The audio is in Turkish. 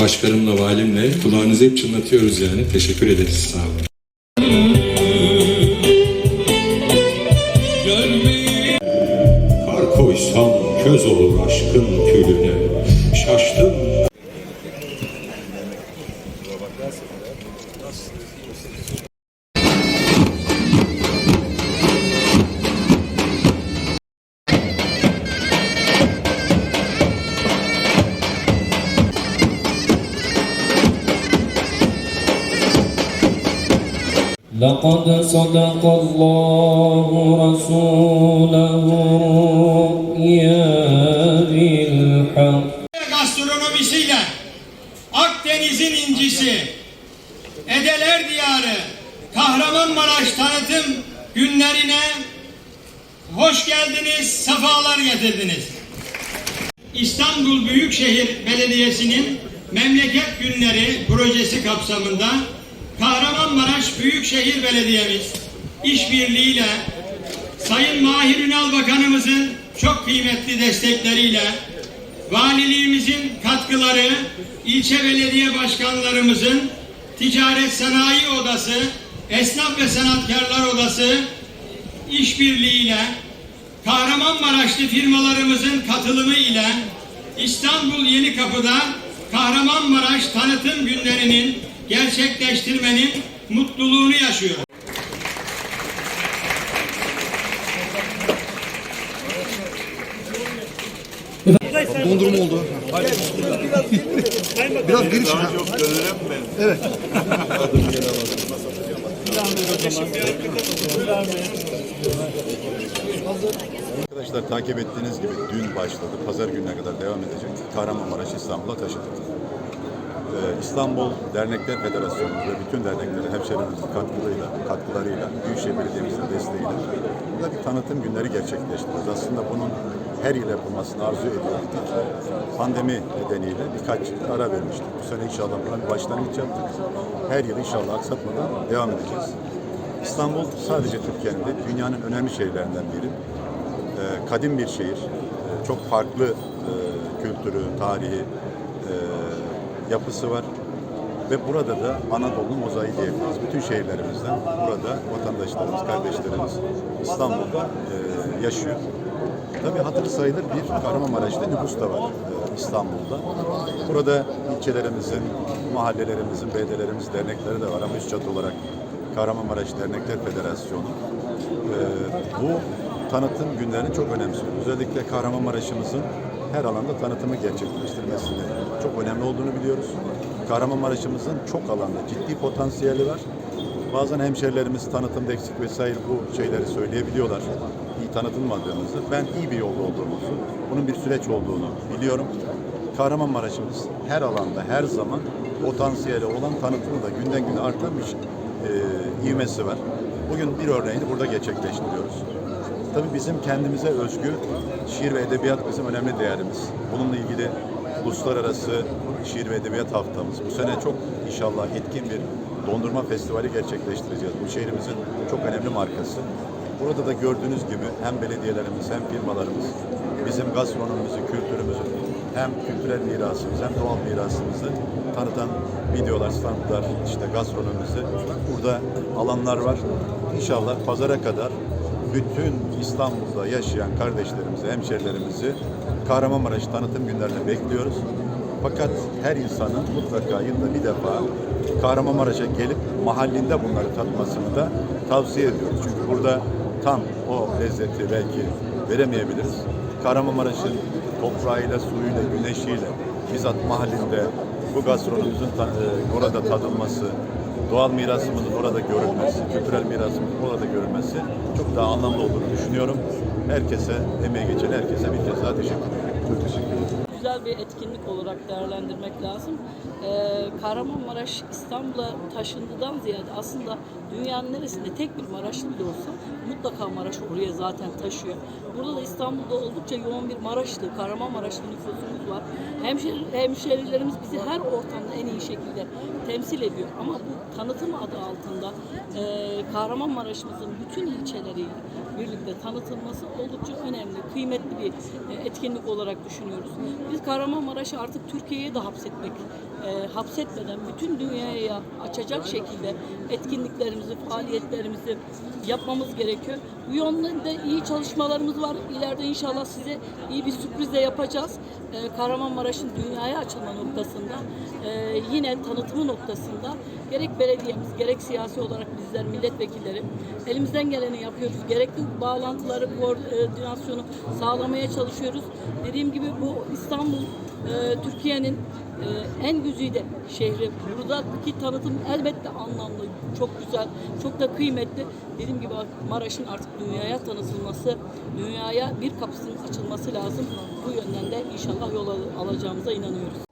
başkanımla, valimle kulağınızı hep çınlatıyoruz yani. Teşekkür ederiz. Sağ olun. Kar koysam köz olur aşkın külüne Şaştım لقد صدق الله رسوله الرؤيا بالحق gastronomisiyle Akdeniz'in incisi, Edeler Diyarı, Kahramanmaraş tanıtım günlerine hoş geldiniz, sefalar getirdiniz. İstanbul Büyükşehir Belediyesi'nin Memleket Günleri projesi kapsamında Kahramanmaraş Büyükşehir Belediyemiz işbirliğiyle Sayın Mahir Ünal Bakanımızın çok kıymetli destekleriyle valiliğimizin katkıları, ilçe belediye başkanlarımızın Ticaret Sanayi Odası, Esnaf ve Sanatkarlar Odası işbirliğiyle Kahramanmaraşlı firmalarımızın katılımı ile İstanbul Yenikapı'da Kahramanmaraş tanıtım günlerinin gerçekleştirmenin mutluluğunu yaşıyor. Dondurma oldu. Biraz geri çık. Evet. Arkadaşlar takip ettiğiniz gibi dün başladı, pazar gününe kadar devam edecek. Kahramanmaraş İstanbul'a taşıdık. Ee, İstanbul Dernekler Federasyonu ve bütün dernekleri hemşehrilerimizin katkılarıyla, katkılarıyla, Büyükşehir Belediye'mizin desteğiyle burada bir tanıtım günleri gerçekleştiriyoruz. Aslında bunun her yıl yapılmasını arzu ediyorduk. Pandemi nedeniyle birkaç ara vermiştik. Bu sene inşallah buna bir başlangıç yaptık. Her yıl inşallah aksatmadan devam edeceğiz. İstanbul sadece Türkiye'nin değil, dünyanın önemli şehirlerinden biri. Ee, kadim bir şehir. Ee, çok farklı e, kültürü, tarihi, e, yapısı var. Ve burada da Anadolu mozaiği diyebiliriz. Bütün şehirlerimizden burada vatandaşlarımız, kardeşlerimiz İstanbul'da e, yaşıyor. Tabii hatırı sayılır bir Kahramanmaraş'ta nüfus da var e, İstanbul'da. Burada ilçelerimizin, mahallelerimizin, belediyelerimiz, dernekleri de var ama üst çatı olarak Kahramanmaraş Dernekler Federasyonu e, bu tanıtım günlerini çok önemsiyor. Özellikle Kahramanmaraş'ımızın her alanda tanıtımı gerçekleştirmesini çok önemli olduğunu biliyoruz. Kahramanmaraş'ımızın çok alanda ciddi potansiyeli var. Bazen hemşerilerimiz tanıtımda eksik vesaire bu şeyleri söyleyebiliyorlar. İyi tanıtılmadığımızı. Ben iyi bir yolda olduğumuzu, bunun bir süreç olduğunu biliyorum. Kahramanmaraş'ımız her alanda, her zaman potansiyeli olan tanıtımı da günden güne artan bir e, ivmesi var. Bugün bir örneğini burada gerçekleştiriyoruz. Tabii bizim kendimize özgü şiir ve edebiyat bizim önemli değerimiz. Bununla ilgili uluslararası şiir ve edebiyat haftamız. Bu sene çok inşallah etkin bir dondurma festivali gerçekleştireceğiz. Bu şehrimizin çok önemli markası. Burada da gördüğünüz gibi hem belediyelerimiz hem firmalarımız bizim gastronomimizi, kültürümüzü hem kültürel mirasımız hem doğal mirasımızı tanıtan videolar, standlar, işte gastronomimizi burada alanlar var. İnşallah pazara kadar bütün İstanbul'da yaşayan kardeşlerimizi, hemşerilerimizi Kahramanmaraş tanıtım günlerine bekliyoruz. Fakat her insanın mutlaka yılda bir defa Kahramanmaraş'a gelip mahallinde bunları tatmasını da tavsiye ediyoruz. Çünkü burada tam o lezzeti belki veremeyebiliriz. Kahramanmaraş'ın toprağıyla, suyuyla, güneşiyle bizzat mahallinde bu gastronomimizin e, orada tadılması, doğal mirasımızın orada görülmesi, kültürel mirasımızın orada görülmesi çok daha anlamlı olduğunu düşünüyorum. Herkese, emeği geçen herkese bir kez daha teşekkür ederim. Çok teşekkür ederim. Güzel bir etkinlik olarak değerlendirmek lazım. Ee, Kahramanmaraş İstanbul'a taşındıdan ziyade aslında dünyanın neresinde tek bir Maraşlı bile olsa mutlaka Maraş oraya zaten taşıyor. Burada da İstanbul'da oldukça yoğun bir Maraşlı, Kahramanmaraşlı nüfusumuz var. Hemşeri, hemşerilerimiz bizi her ortamda en iyi şekilde temsil ediyor. Ama bu tanıtım adı altında e, Kahramanmaraş'ımızın bütün ilçeleriyle birlikte tanıtılması oldukça önemli. kıymetli bir e, etkinlik olarak düşünüyoruz. Biz Kahramanmaraş'ı artık Türkiye'ye de hapsetmek, e, hapsetmeden bütün dünyaya açacak şekilde etkinliklerimizi, faaliyetlerimizi yapmamız gerekiyor. Bu yönde iyi çalışmalarımız var. İleride inşallah size iyi bir sürpriz de yapacağız. E, Kahramanmaraş'ın dünyaya açılma noktasında, e, yine tanıtımı noktasında gerek belediyemiz, gerek siyasi olarak bizler milletvekilleri elimizden geleni yapıyoruz. Gerekli bağlantıları, koordinasyonu sağlamaya çalışıyoruz. Dediğim gibi bu İstanbul e, Türkiye'nin e, en güzide şehri. Buradaki tanıtım elbette anlamlı, çok güzel, çok da kıymetli. Dediğim gibi Maraş'ın artık dünyaya tanıtılması, dünyaya bir kapısının açılması lazım. Bu yönden de inşallah yol al- alacağımıza inanıyoruz.